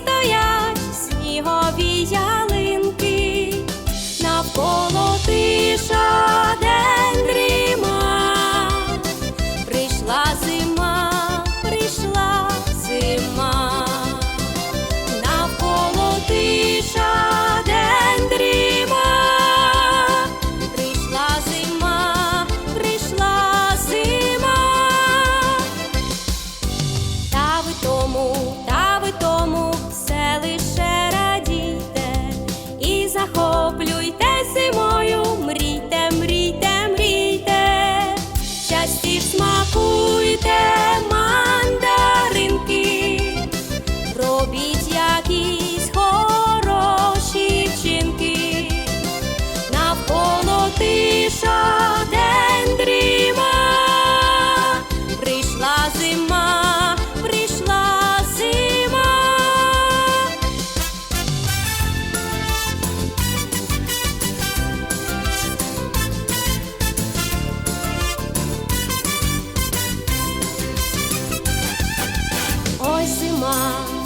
стоять снігові яли.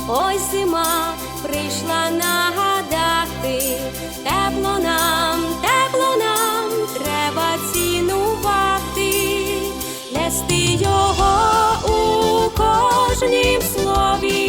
Ось зима прийшла нагадати, тепло нам, тепло нам треба цінувати, нести його у кожнім слові.